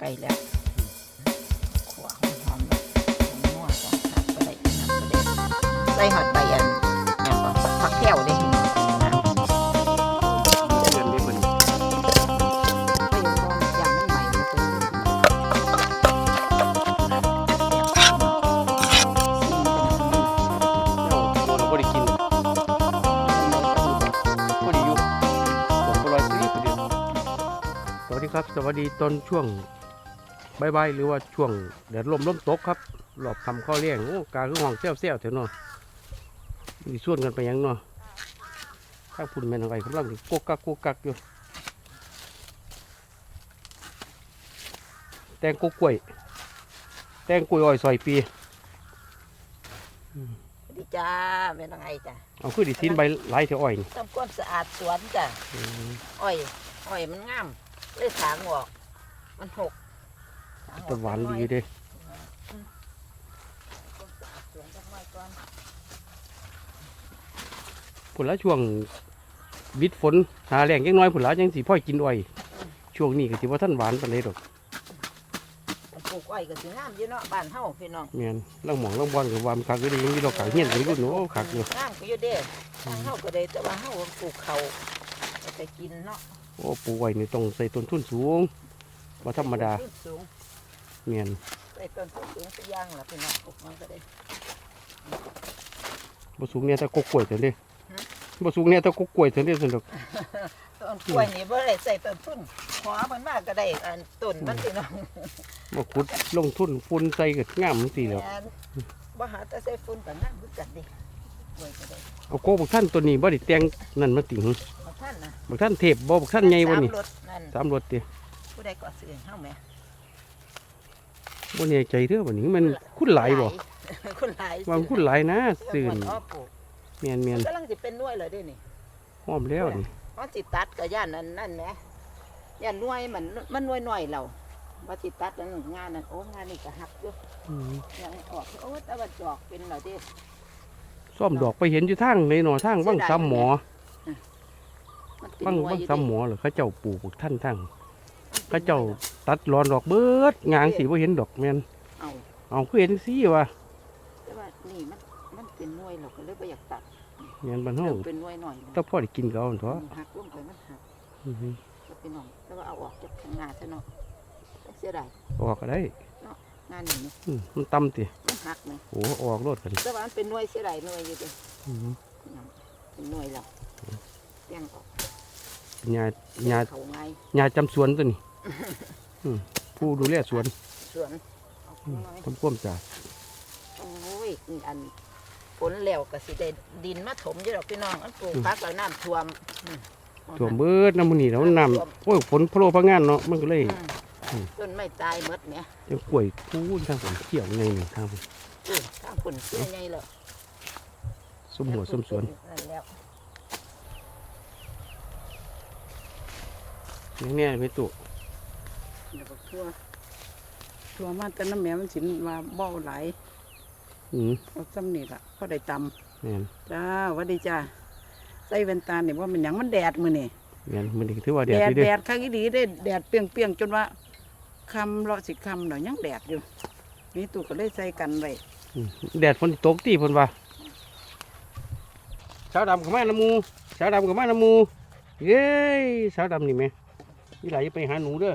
ไก่แล้วขัวหอมๆแบบนัวๆจ้ะผักไปได้น้ำไปได้ใส่หอดใบอันเนี่ยก็ผักแก้วเด่น้องน้ำเดือนนี้มันไปอยู่บ่ยำมันใหม่เลยเพิ่นซิมเป็นอันนี้เจ้าตัวเราได้กินบ่ได้อยู่ผมก็ร้อยสี่ประเดี๋ยวสวัสดีครับสวัสดีตอนช่วง บ่ายๆหรือว่าช่วงแดดลมลมตกครับรอบคำข้อเลี้ยงโอ้กาคือห้องเซี่ยวเซี่ยวๆเถอะเนาะมีส่วนกันไปหยังเนาะข้างพุ่นแม่นอะไรกำลังสิกกกักกกกักอยู่แตงกกล้วย แตงกล้วยอ้อยซอยปีสวัสดีจ้าแม่น้องไอจ้ะเอาคือดิทิ้นใบหลายเถอะอ้อยนี่ทำความสะอาดสวนจ้ะอืมอ้อยอ้อยมันงามเลยถางออก มันหก ถางออกแต่หวานดีเด้ความสะอาดสวนจักหน่อยก่อนผลละช่วงวิดฝนหาแรงยังน้อยผลละยังสิพ่อยกินอ้อยช่วงนี้ก็สิว่าท่านหวานปานใดดอกมันปลูกอ้อยก็สิงามอยู่เนาะบ้านเฮาพี่น้องแม่นลังหมองลังบอลกับวามคักอยู่เดียังมีดอกขางเฮียนกันอยู่โน้คักอยู่งามก็อยู่เด้ทางเฮาก็ได้แต่ว่าเฮาปลูกเขาก็ไปกินเนาะโอ้ปลูกไว้นี่ต้องใส่ต้นทุนสูงว่าธรรมดาต้นสูง แม่นใส่ต้นทุนสูงสักอย่างล่ะพี่น้องปลูกมันก็ได้บ่สูงเนี่ยแต่กกกล้วยเท่านั้นเด้ฮะบ่สูงเนี่ยแต่กกกล้วยเท่านั้นเด้ซั่นดอกต้นกล้วยนี่บ่ได้ใส่ต้นทุนหัวมันมากก็ได้อันต้นมันพี่น้องบ่ขุดลงทุนฝุ่นใส่ก็งามจังซี่แหล้วแม่นบ่หาแต่ใส่ฝุ่นก็งามคือกันดิกล้วยก็ได้เอาโกบักท่านตัวนี้บ่ได้แต่งนั่นมาติงเอาท่านนะบักท่านเทพบ่บักท่านใหญ่บ่นี่สามรถนั่นสามรถติผู้ใดก็ซื้อเฮาแหม่ บ่แน่ใจเด้อบัดนี้มันคุณหลายบ่คุณหลายว่ามันคุณหลายนะซื่ซื้นอ้อปลูกแม่นแม่นกำลังสิเป็นหน่วยเลยเด้นี่หอมแล้วนี่มันสิตัดกับย่านนั้นนั่นแหมย่านหน่วยมันมันหน่วยหน่อยเราว่าสิตัดนั่นงานนั้นโอ้งานนี่ก็หักอยู่อืมยังออกโอ้แต่ว่าดอกเป็นเหรอเด้ ซ่อมดอกไปเห็นอยู่ทางในหนอทางวังซ้ำหมอมันเป็นวังหน่วยวังอยู่ซ้ำหมอเหรอเขาเจ้าปลูกท่านทาง เขาเจ้าตัดรอนดอกเบิดงางสิบ่เห็นดอกแม่นเอาเอาคือเห็นสิว่าแต่ว่านี่มันมันเป็นหน่วยเราก็เลยบ่อยากตัดแม่นบ้านเฮาเริ่มเป็นหน่วยหน่อยถ้าพ่อได้กินก็เอาตัวหักลงไปมันหักอือฮึก็เป็นหน่อยแต่ว่าเอาออกจากทางหน้าซะเนาะเสียดายออกก็ได้งานนี่อืมมันต่ำติมันหักไหมโอ้ออกโลดกันแต่ว่ามันเป็นหน่วยเสียดายหน่วยอยู่เด้อือฮึเป็นหน่วยเราเลี้ยงออก ญาญาเขาไงญาจำสวนตัวนี้อืมผู้ดูแลสวนสวนเอาอืมน้อยทำความสะอาดโอ้ยนี่อันฝนแล้วก็สิได้ดินมาถมอยู่ดอกพี่น้องอันปลูกพักแล้วน้ำท่วมอืมท่วมเบิดน้ำมันนี่แล้วน้ำโอ้ยฝนโปรยพะงานเนาะมันก็เลย อืมอืมต้นไม่ตายหมดเนี่ยจังกล้วยพูนทางผมเขี่ยวในนี่ทางผมอือทางฝนเสียใหญ่แล้วส้มหัวส้มสวนนั่นแล้ว ย่างเนี้ยไม่ตุเดี๋ยวก็ทั่วทั่วมาแต่น้ำแม่มันสิมาเบ้าไหลายอืมเอาซ้ำนี่ล่ะพอได้ตแม่นำจ้าหวัดดีจ้าใส่แว่นตาเนี่ยว่ามันหยังมันแดดมือนี่แม่นมันนี่ถือว่าแดแดดดอยู่เด้แดดข้างอีดีได้แดดเปรียงเปียงๆจนว่าคำเลาะสิคำเนาะยังแดดอยู่นี่ตู่ก็เลยใส่กันไว้อืมแดดฝนตกตีเพิ่นว่าสาวดำกับมาน้ำมูสาวดำกับมาน้ำมูเย้ยสาวดำนี่แม่ นี่หลายอย่าไปหาหนูเด้อ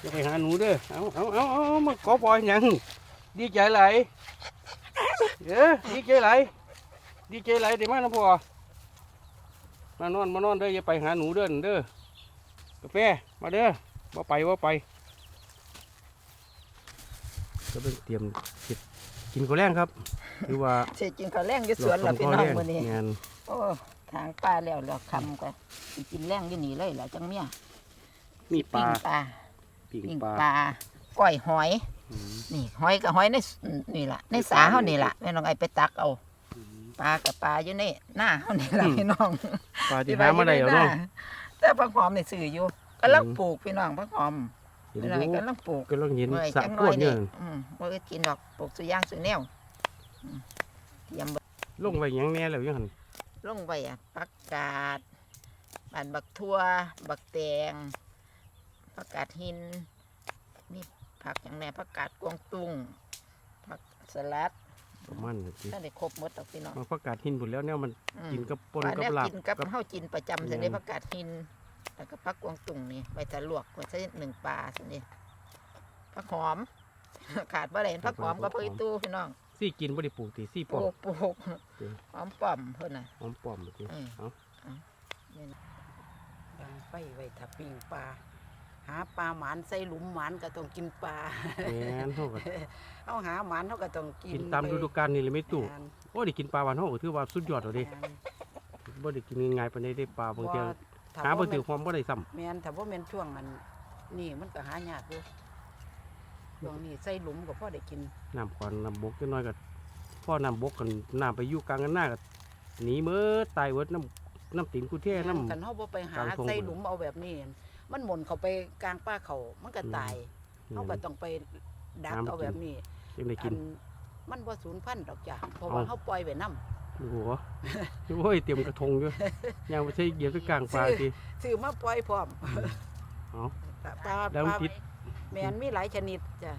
อย่าไปหาหนูเด้อเอาเอาเอาเอามาขอปล่อยหยังดีใจไหลายเอ้อดีใจไหลายดีใจไหลายเดี๋ยวมาน้ำพ่อมานอนมานอนเด้ออย่าไปหาหนูเด้อเด้อกาแฟมาเด้อว่าไปว่าไปก็เป็นเตรียมเฮ็ดกินข้าวแรงครับคือว่าเสกินข้าวแรงอยู่สวนแล้วพี่น้องมื้อนี้งานโอ้ทางป้าแล้วแล้วคำก็สิกินแรงอยู่นี่เลยแหละจังเมีย มีปปิ้ลางปลาปิ้งปิ้งปลาปลาก้อยหอย อืมนี่หอยกับหอยในสนี่ล่ะในสาเฮานี่ล่ะแม่น้องไอ้ไปตักเอาปลากับปลาอยู่ในหน้าเฮานี่ล่ะพี่น้องปลาที่หามาได้แล้วเนาะแต่ผักหอมนี่ซื้ออยู่กำลังอืม ปลูกพี่น้องผักหอมเห็นพี่น้องดูไอ้กำลังปลูก ก็ลองเห็นเมื่อยสะจังพน้วอกยเนี่นี่ยอืมบ่ได้กินดอกปลูกสุอยางสุแนวอืมเตรียมลงไว้หยังแน่แล้วยังหันลงไว้อะผักกาดบานบักทั่ว บักแตง ผักกาดหินผักอย่างแหน่ผักกาดกวางตุ้ง ผักสลัดประมาณนี้สิถ้าได้ครบหมดดอกพี่น้องมาประกาศหินผุนแล้วเนี่ยมันอืมกินกับปนปลากับเนี่ยลาบกินกับกับเฮากินประจำแม่สินได้ผักกาดหิน แล้วก็ผักกวางตุ้งนี่ไว้จะลวกไว้ใช้หนึ่งปลาสินี่ผักหอม ขาดบ่ได้เห็นผักหอมกับผักอีตู้พี่น้อง ซี่กินบ่ได้ปลูกติซี่ปปอลูมกปลูกจริง หอมป้อมเพิ่นน่ะ หอมปอมติอืม เอาดังไฟไว้ถ้าปิ้งปลาหาปลาหมานใส่หลุมหมานก็ต้องกินปลาแม่นเฮาก็เอาหาหมานเขาก็ต้องกินกินตามฤดูกาลนี่เลยไม่ตู่แม่นโอ้ได้กินปลาหวานเฮาก็ถือว่าสุดยอดแล้วเด้แม่นบ่ได้กินง่ายๆปานใดได้ปลาบางเทีถ้หาบ่แม่นถือความบ่ได้ซ้ำแม่นถ้าบ่แม่นช่วงนั้นนี่มันก็หายากอยู่ช่วงนี้ใส่หลุมก็พอได้กินน้ำก่อนน้ำบกจักหน่อยก็พ่อน้ำบกกันน้ำไปอยู่กลางกันหน้าก็หนีเบิดตายเบิดน้ำน้ำติ่งกูเท่น้ำกันเฮาบ่ไปหากลางทงใส่หลุมเอาแบบนี้ มันหม่นเข้าไปกลางป่าเขามันก็ตายเฮาก็ต้องไปดักน้ำกินเอาแบบนี้ยังได้อักินนมันบ่สูญพันธุ์ดอกจ้ะเพราะว่าเอาเฮาปล่อยไว้นํโอ้โหโอ้ยเตรียมกระทงอยู่ยังไม่ใช่เหยียบไปกลางปลาทีซื้อมาปล่อยพร้อมเอาปลาปลาแล้วมันพิษแม่นมีหลายชนิดจ้ะ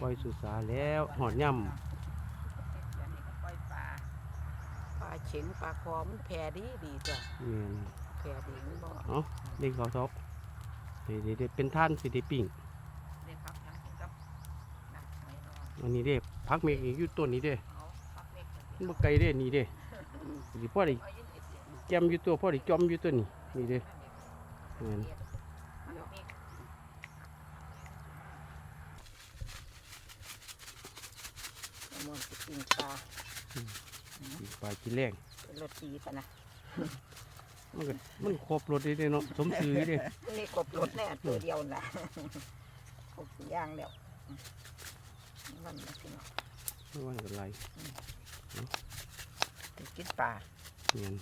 ปล่อยสุสาแล้วหอดย่ปล่อยปลาปลาเข็งปลาคอมันแผ่ดีดีจ้ะำเนี่ย แผ่ดีมันบ่เอาเล่นเขาทอกเดี๋ยวเดี๋ยวเป็นท่านสิได้ปิ้งได้พักยังกินกับน้ำไม่รออันนี้เด้พักเมฆอีกอยู่ต้นนี้เด้เอาพักเล็กกันมันบ่ไกลเด้นี่เด้สิพ่อได้เอายินดีเสียงแกมอยู่ตัวพ่อได้จอมอยู่ตัวนี้นี่เด้เนี่ยเดี๋ยวมีมันสิกินปลาปิ้งปลากินแรงเป็นรสดีปะนะ มันก็มันครบรสเด้เนาะสมชื่อเด้นี่กบรสแน่ตัวเดียวน่ะกบย่างแล้วมันนะพี่น้องไม่ว่ากันไรสิกินปลาเนี่ย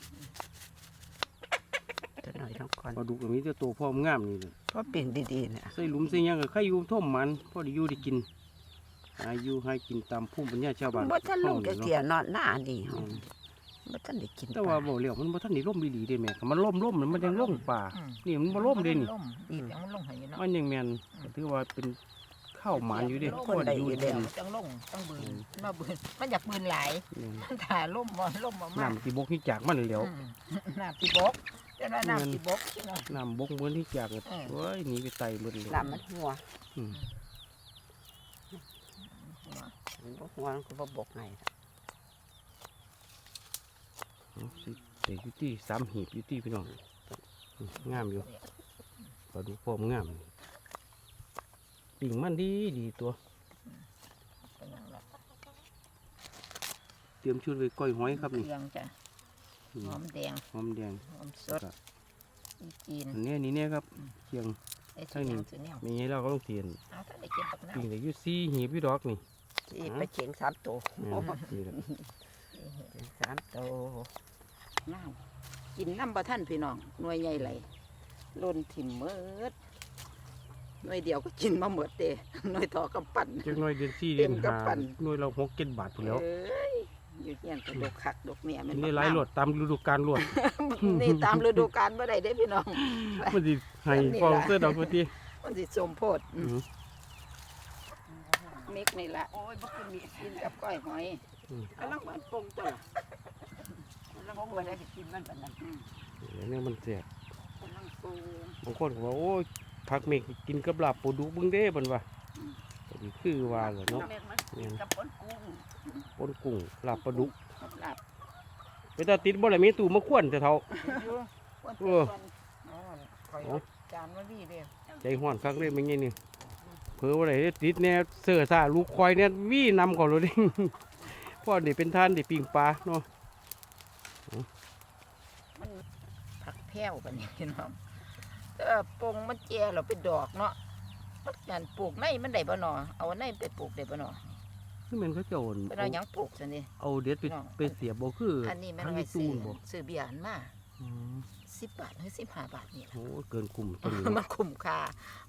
ตัวหน่อยท้องก่อนปลาดุกก็มีแต่ตัวพ่อมงามนี่แหละเพราะปิ่งดีๆเนี่ยใส่หลุมใส่หยังก็ใครอยู่ท่มมันพอได้อยู่ได้กินหาอยู่ให้กินตามภูมิปัญญาชาวบ้านบ่ทันลงเฮาจะนี่เสียเนาะนอนหน้านี่อืม บ่ทันได้กินแต่ว่าบ่เลี้ยวมันบ่ทันได้ล่มดีๆเด้แม่ก็มันล่มล่มมันยังล่มป่าอืมนี่มันบ่ล่มเด้นี่ล่มดีแต่มันลงให้อยู่เนาะมันยังแม่นก็ถือว่าเป็นข้าวหมานอยู่เด้ลพองได้ได้ออยู่ยู่เด่แล้นวจังลงต้องบืนมาบืนมันอยากบืนหลายมันถ่าล่มบ่ล่มบ่มากน้ำที่บกที่จากมันแล้วอืมน้ำที่บกเจ้าว่าน้ำที่บกพี่น้องน้ำบกเหมือนที่จากก็อืมโอ้ยหนีไปไตหมดเลยน้ำมันหัวอืมมันบ่หัวมันก็บ่บกไงเอา สิเด็กอยู่ที่สามหีบอยู่ที่พี่น้องอืมงามอยู่ปลาดุกพร้อมงามปิ่งมันดีดีตัวเป็นหยังล่ะเตรียมชุดไว้ก้อยหอยครับเคนี่รื่องจ้ะอืมหอมแดงหอมแดงหอมสแล้วดก็อีจีนอันนี้นี่เนี่ยครับเคียงไอ้ทาสุงนี้แนวสุแนวมีไงเราก็ต้องเตียนเอาถ้าได้เก็บปักน้ปิ่งได้อยู่สี่หีบพี่ดอกนี่ำที่ไปเฉียงสามตัวแม่นนี่แหละสามตัว น้ำกินน้ำบ่ท่านพี่น้องหน่วยใหญ่ไหลล่นถิ่มเมิดหน่วยเดียวก็กินมาหมดเด้หน่วยต่อกำปั้นจักหน่อยเดือนสี่เต็เดือนมกระห้าปั่น หน่วยเราหกเจ็ดบาทพุ่นแล้วเอ้ยอยู่เฮียนก็ดกคักดกเมียแมันนี่หลายรวดตามฤดูกาลรวดนี่ตามฤดูกาลบ่ได้เด้พี่น้อง มันสิให้นี่ฟองล่ะเสื้อดอกกว่าที่มันสิสมโพธิอืมมิกนี่ละโอ้ยบ่คือมีกินกับก้อยหอยอืมกำลังมันปรุงตัว ล่ะกำลังพวกปรุมันงได้กินมันปานนั้นเดี๋ยมันแสบกำลังปรุงบางคนก็ว่าโอ้ยผักเมกกินกับลาบปูดุบึงเด้บันว่าก็ดีคือว่าแหละเนาะแม่มันกินกับปนกุ้งปนกุ้งลาบปลาดุกกับลาบไปตาติดบ่ได้มีตู้มาควนแต่เท่า อยู่ปนเอกุ้อ งอ๋อข่อยเอาจานมาดีเด้อใจห้อนคักเลยมันไงนี่เผลอว่าได้ติดแน่เสือซ่าลูกควายเนี่ยวี่นำก่อนเลยดิพ่อนี่เป็นท่านได้ปิ้งปลาเนาะ มันผัก แพ้วปานนี้พี่น้องเออปงมันแก่เราเป็นดอกเนาะมันการปลูกในมันได้บ่หนอเอาในไปปลูกได้บ่หนอคือแมันเขาเจะโอนเป็นเอาหยังปลูกซั่นนี่ เอาเด็ดไปน้อง ไปเสียบ่คืออันนี้มันทางไว้ที่ตู้ซื้อบ่ซื้อเบียร์อันมาอืม10บาทหรือ15บาทนี่โอ้เกินคุ้มตัวนี้ มันคุ้มค่า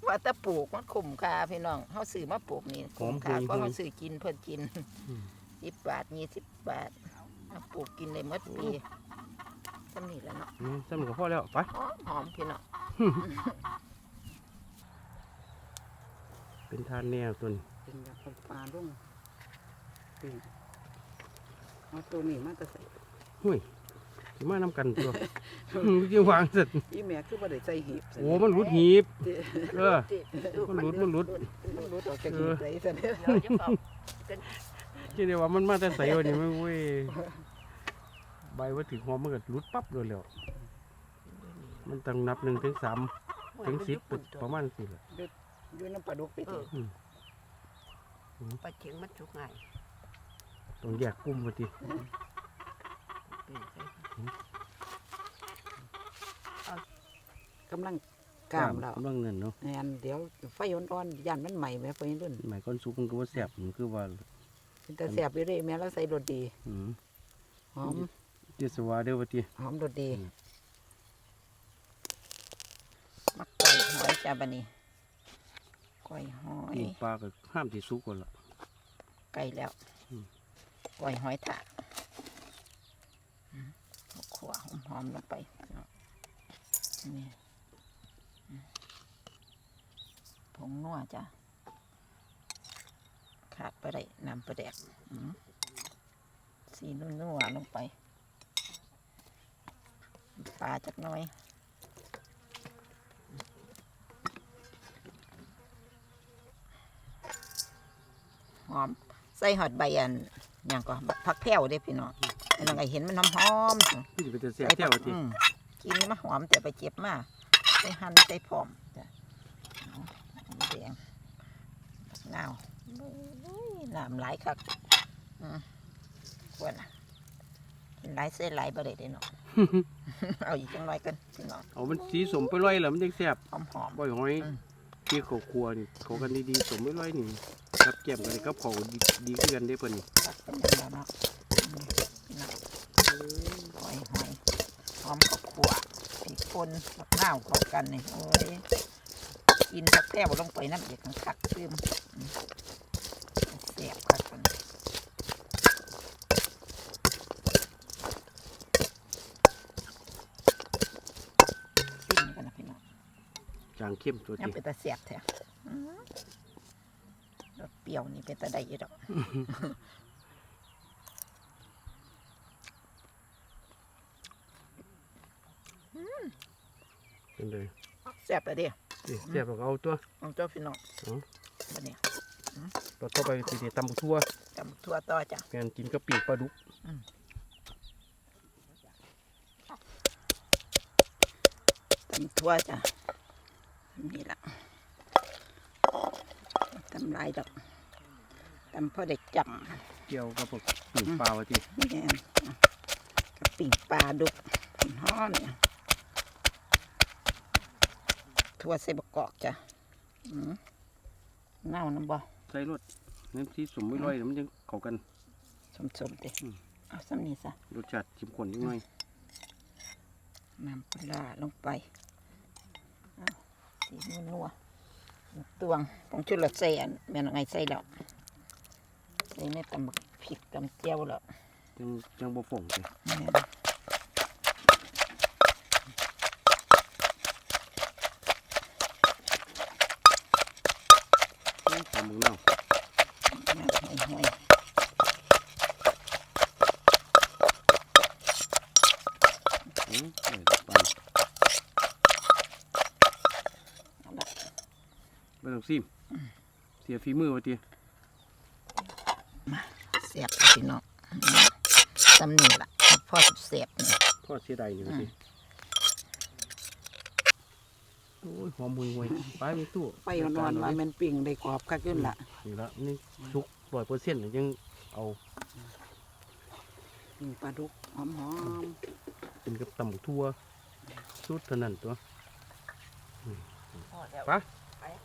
ว่าแต่ปลูกมันคุ้มค่าพี่น้องเฮาซื้อมาปลูกนี่หอคุ้มมค่าหุยเพราะหุยเฮาซื้อกินเพิ่นกินอืม10บาท20บาทเอาปลูกกินได้หมดปี จำนี่แหล้วเนาะนี่จำก็พอแล้วไป หอมหอมพี่น้องเป็นทานแนวตัวนี้เป็นแบบเอาปลาลงปีกเอาตัวนี้มาแต่ใส่หุ้ยสิมานำกันตัว ยิ่งวางเสร็จอีแม่คือบ่ได้ใส่หีบโอ้มันรุดหีบ เด้เออ มันรุดมันรุดมันรุดออกจากหีบเลยซะเด้อเดี๋ยวจะเฝ้าที่เดียวว่ามันมาแต่ใสวันนี้ไม่เว้ย ใบว่าถึงหอมมันก็รุดปั๊บเลยแล้วมันต้องนับหนึ่งถึงสามถึงสิบประมาณสิแหละอยู่น้ำปลาดุกไปเอติอปลาเข็งมันสุกง่ายต้องแยกกลุ่มมาทีปีนใส่กำลังกามแล้วกำลังเงินเนาะแม่นเดี๋ยวไฟอ่อนๆย่านมันใหม่แม่ไฟรุ่นหมายก้อนซุปมันก็ว่าแสบมันคือว่าเป็นแต่แซ่บอยู่เด้แม่แล้วใส่รสดีอืมหอม เจสวาเด้อว่าทีหอมรสดีอืมมักไก่หอยจ้าบัดนี้ก้อยหอยนี่ปลาก็ห้ามที่สุกก่อนละ ไก่แล้วอืมก้อยหอยถาดอืมเอาขัวหอมๆลงไปนี่อืมผงนัวจ้ะขาดไปได้น้ำปลาแดกอืมสีนัวๆลงไป ปลาจักหน้อยหอมใส่หอดใบอันอย่างก็ผักแพรวเด้พี่น้องไอ้น้องไอ้เห็นมันหอมๆนี่จะเป็นแต่แสบใส่แท้ผัว่าทีอืมกินมาหอมแต่ไปเจ็บมาใส่หั่นใส่ผอมจ้ะเอาหอมแดงนาวโอ้ยน้ำไหลายคักอืมควรนะกินหลายเส้นหลายบะเด็ดเนาะ เอาอีกจังหน่อยกันพี่น้องเอามันสีสมไปร้อยแล้วมันยังแสบหอมหอม บ่อยหอยอืม ที่เขาครัวนี่เขากันดีๆสมไปร้อยนี่กับแก้มกันกับเขาดีดีขึ้นกันได้เพิ่นนี่ตักเป็นอยังไงเนาะอืมพี่น้องหอยหอยหอมกับขวพริกป่นกับน้าวเข้ากันนี่โอ้ยกินผักแพรวลงไปน้ำเด็กมันคักซึมอืมแซ่บคักกัน ปิ้งกันนะพี่น้อง จาง เข้มตัวยังทีเป็นตาเสียบแท้อื้อรสเปรี้ยวนี่เป็นตาได้อยี่ดอกเป็นเลยแซ่บแต่เดียวนี่แสบแล้วก็เอาตัวน้องเจ้าพี่น้องอ๋อบัดนี้ต่อต่อไปสิเดตำบักทั่วจำทั่วต่อจ้ะแกนกินกับปีกปลาดุกตำทั่วจ้ะ นี่ละตำลายดอกตำพอได้จเกี่ยวกับพวกปีกปลาว่าทีำนี่แอนกับปิ่งปลาดุกฮ้อนเนี่ยทั่วใส่บกกอกจ้ะอืมเน่าน้ำบ่ใส่รสน้ำที่สมไม่ร้อยแล้วมันยังเข้ากันสมๆเด้อืมเอาซ้ำนี่ซะรสชาติเข้มข้นยังไงน้ำปลาลงไปเอา สีนัวๆตวงผงชูรสใส่อันแม่นไงใส่แล้วใส่ในตำบักพริกตำเจียวแล้วยังยังบ่ฝ่งเลยแม่นทำมึงเน่าแม่นห่วย อืมเออไป ๆเอาละ ไม่ต้องซิมเสียฝีมือว่าทีเสียบพี่น้องตำนี่ล่ะพ่อสิเสียบนี่ทอดเสียดายนี่ว่าทีโอ้ยหอมมวยมวยไปมีตู้ไปนอนว่ามันปิ่งได้กรอบคักยุ่นล่ะนี่ละนี่สุกร้อยเปอร์เซ็นต์ยังเอาปิ่งปลาดุกหอมเป็นกับตำบักทั่วสุดเท่านั้นตัวพอแล้วไป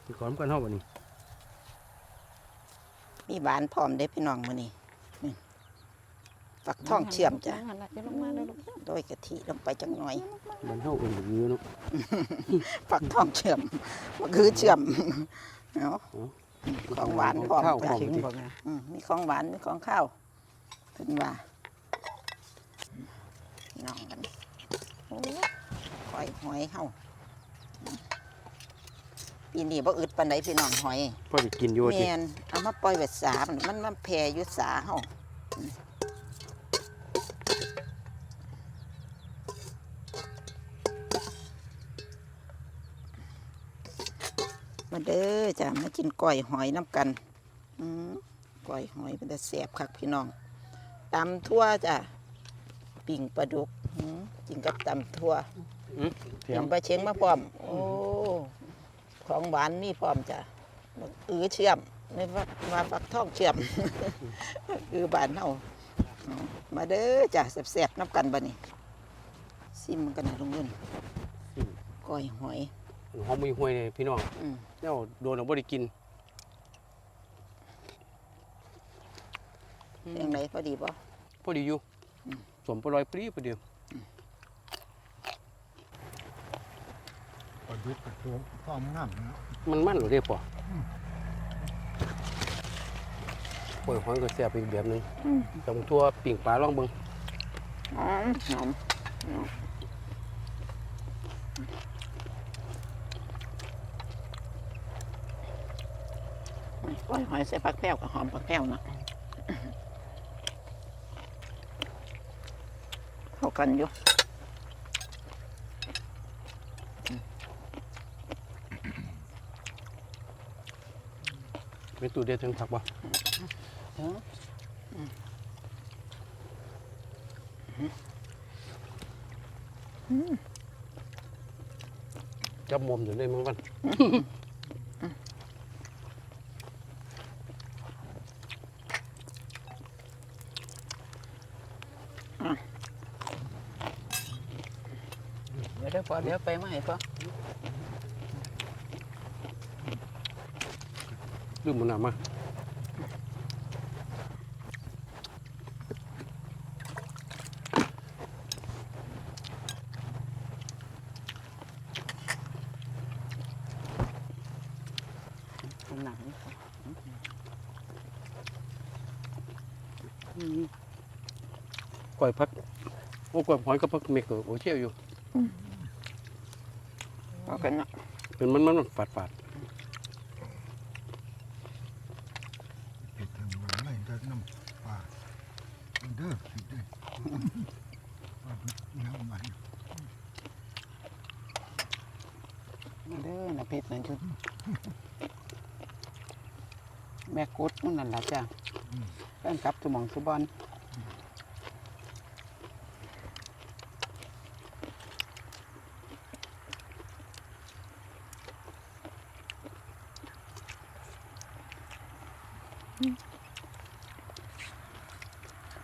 ที่ขอมกันเท่าวันนี้ๆมีหวานพร้อมเด้พี่น้องมื้อนี้นี่ฝักทองเชื่อมจ้ะลงมาเลยลูกโดยกะทิลงไปจังหน่อย มันเท่ากันอย่างนี้เนาะฝักทองเชื่อมมันคือเชื่อมเนาะของหวานพร้อมข้าวไปของถึงที่อืมมีของหวานมีของข้าวเพิ่นว่าน้องกันโอ้ยหอยหอยเฮา ปีปีนี้บ่อึดปานใดพี่น้องหอยพอได้กินอยู่แมตินเอามาปล่อยไว้สามันมันมันแผ่อยู่สาเฮามาเด้อจ้ะมากินก้อยหอยน้ำกันอืมก้อยหอยเป็นแต่แสบคักพี่น้องตำทั่วจ้ะปิ่งปลาดุกอืมกินกับตำทั่วอืมเทียมยำปลาเชงมาพร้อม โอ้ ของหวานมีพร้อมจ้ะบักอือเชื่อมไม่ว่ามาฟักทองเชื่อม คือบานเฮาเอามาเด้อจ้ะแซ่บๆน้ำกันบ่นี่ซิมมันกันนะลุงนุ่นก้อยหอยหอมมีห้วยเลยพี่น้องอืมแล้วโดนเอาบ่ได้กินเพียงไหนพอดีบ่พอดีอยู่อืมสมปลอยปรีพอดี ปลาดุกกับตัวความงามนะมันมันเหรือเด้ป่อปล่อยหอยก็แซ่บอีกแบบหนึงตำทั่วปิ่งปลาลองเบิ่งหอมหอมก้อยหอยใส่ผักแก้วกับหอมผักแก้วนะเข้ากันอยู่ เป็นตู้เด็ดทั้งผักบ่จับมุมอยู่เลยมั้งวันเดี๋ยวเดี๋ยวพอเดี๋ยวไปมาให้พอ ลืมมันน่ะมาหนังก้อยพัก โอ้ก้อยหอยกับพักเมกก็โอเคอยู่เอากันเนาะเป็นมันมันฝาดฝาด เห็ดทางมันไม่ได้น้ำปลามันเด้อสิเด้อปลาดุกน้ำมัน มาเด้อนะเพชรนั่นจุแม่กุดมันนั่นล่ะจ้ะเพิ่นกลับสมองสุบอน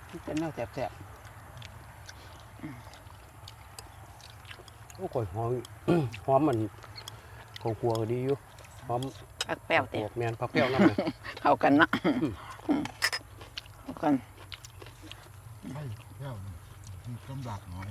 มันเป็นแนวแสบโอ้ก้อยหอยหอมมัน ข้าวคั่วก็ดีอยู่หอมผักแป้วเตะแมนผักแป้วน้ำเลยเข้ากันเนาะเข้ากันไม่แก้วมีกำลักหน่อย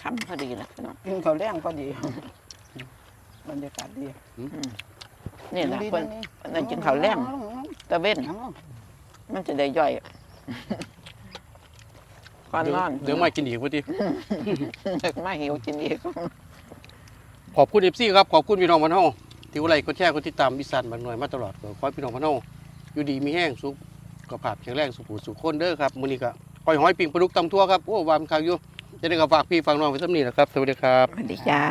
คำพอดีนะพี่น้องกินข้าวแรงพอดี บรรยากาศดีนี่แหละดีเพิ่นนี่เพิ่นนั่นกินข้าวแรงตะเว้นเอามันจะได้ย่อยก่อนนอน เดี๋ยวมากินอีกพอดีนึกมาหิวกินอีกขอบคุณเอฟซีครับ ขอบคุณพี่น้องพันเฮาที่ว่าไรก็แชร์ก็ติดตามอีสานบางหน่อยมาตลอดก็ขอให้พี่น้องพันเฮาอยู่ดีมีแห้งสุขก็ภาพแข็งแรงสุขสุขคนเด้อครับมื้อนี้ก็ปล่อยหอยปิ่งปลาดุกตำทั่วครับโอ้วามคางอยู่จะได้ก็ฝากพี่ฝากน้องไว้สำนี้แหละครับ สวัสดีครับสวัสดีจ้า